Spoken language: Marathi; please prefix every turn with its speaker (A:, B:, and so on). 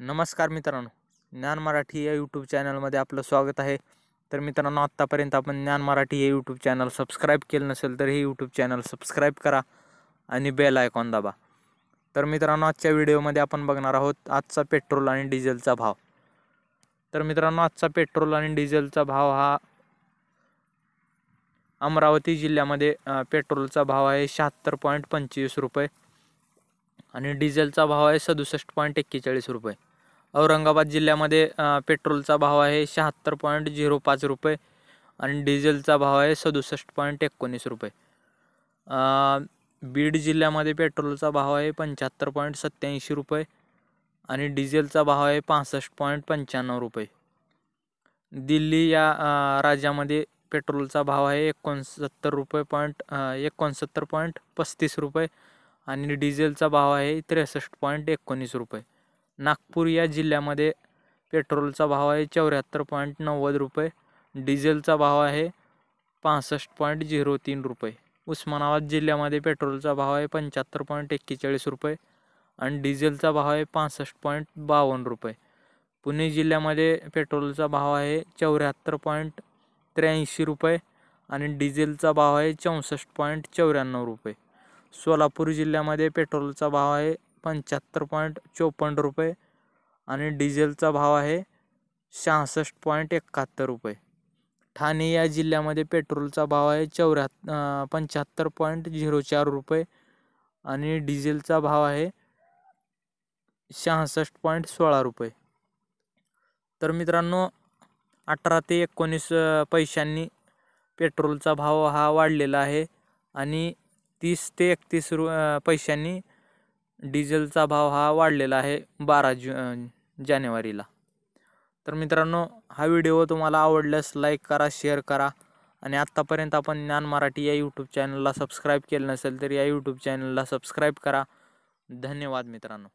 A: नमस्कार मित्रांनो. ज्ञान मराठी या यूट्यूब चॅनलमध्ये आपलं स्वागत आहे. तर मित्रांनो आत्तापर्यंत आपण ज्ञान मराठी हे यूट्यूब चॅनल सबस्क्राईब केलं नसेल तर हे यूट्यूब चॅनल सबस्क्राईब करा आणि बेल आयकॉन दाबा. तर मित्रांनो आजच्या व्हिडिओमध्ये आपण बघणार आहोत आजचा पेट्रोल आणि डिझेलचा भाव. तर मित्रांनो आजचा पेट्रोल आणि डिझेलचा भाव हा अमरावती जिल्ह्यामध्ये पेट्रोलचा भाव आहे शहात्तर पॉईंट पंचवीस रुपये आणि डिझेलचा भाव आहे सदुसष्ट पॉईंट एक्केचाळीस रुपये. औरंगाबाद जिल्ह्यामध्ये पेट्रोलचा भाव आहे शहात्तर पॉईंट झिरो पाच रुपये आणि डिझेलचा भाव आहे सदुसष्ट पॉईंट एकोणीस रुपये. बीड जिल्ह्यामध्ये पेट्रोलचा भाव आहे पंच्याहत्तर पॉईंट सत्त्याऐंशी रुपये आणि डिझेलचा भाव आहे पासष्ट पॉईंट पंच्याण्णव रुपये. दिल्ली या राज्यामध्ये पेट्रोलचा भाव आहे एकोणसत्तर रुपये पॉईंट एकोणसत्तर पॉईंट पस्तीस रुपये आणि डिझेलचा भाव आहे त्रेसष्ट पॉईंट एकोणीस रुपये. नागपूर या जिल्ह्यामध्ये पेट्रोलचा भाव आहे चौऱ्याहत्तर पॉईंट नव्वद रुपये डिझेलचा भाव आहे पासष्ट पॉईंट झिरो तीन रुपये. उस्मानाबाद जिल्ह्यामध्ये पेट्रोलचा भाव आहे पंच्याहत्तर पॉईंट एक्केचाळीस रुपये आणि डिझेलचा भाव आहे पासष्ट पॉईंट बावन्न रुपये. पुणे जिल्ह्यामध्ये पेट्रोलचा भाव आहे चौऱ्याहत्तर पॉईंट त्र्याऐंशी रुपये आणि डिझेलचा भाव आहे चौसष्ट पॉईंट चौऱ्याण्णव रुपये. सोलापूर जिल्ह्यामध्ये पेट्रोलचा भाव आहे पंच्याहत्तर पॉईंट चोपन्न रुपये आणि डिझेलचा भाव आहे शहासष्ट पॉईंट एकाहत्तर रुपये. ठाणे या जिल्ह्यामध्ये पेट्रोलचा भाव आहे चौऱ्याहत्तर पंच्याहत्तर पॉईंट झिरो चार रुपये आणि डिझेलचा भाव आहे शहासष्ट पॉईंट सोळा रुपये. तर मित्रांनो अठरा ते एकोणीस पैशांनी पेट्रोलचा भाव हा वाढलेला आहे आणि तीस ते एकतीस रु पैशांनी डिझेलचा भाव हा वाढलेला आहे बारा जु जानेवारीला. तर मित्रांनो हा व्हिडिओ तुम्हाला आवडल्यास लाईक करा शेअर करा आणि आत्तापर्यंत आपण ज्ञान मराठी या यूट्यूब चॅनलला सबस्क्राईब केलं नसेल तर या यूट्यूब चॅनलला सबस्क्राईब करा. धन्यवाद मित्रांनो.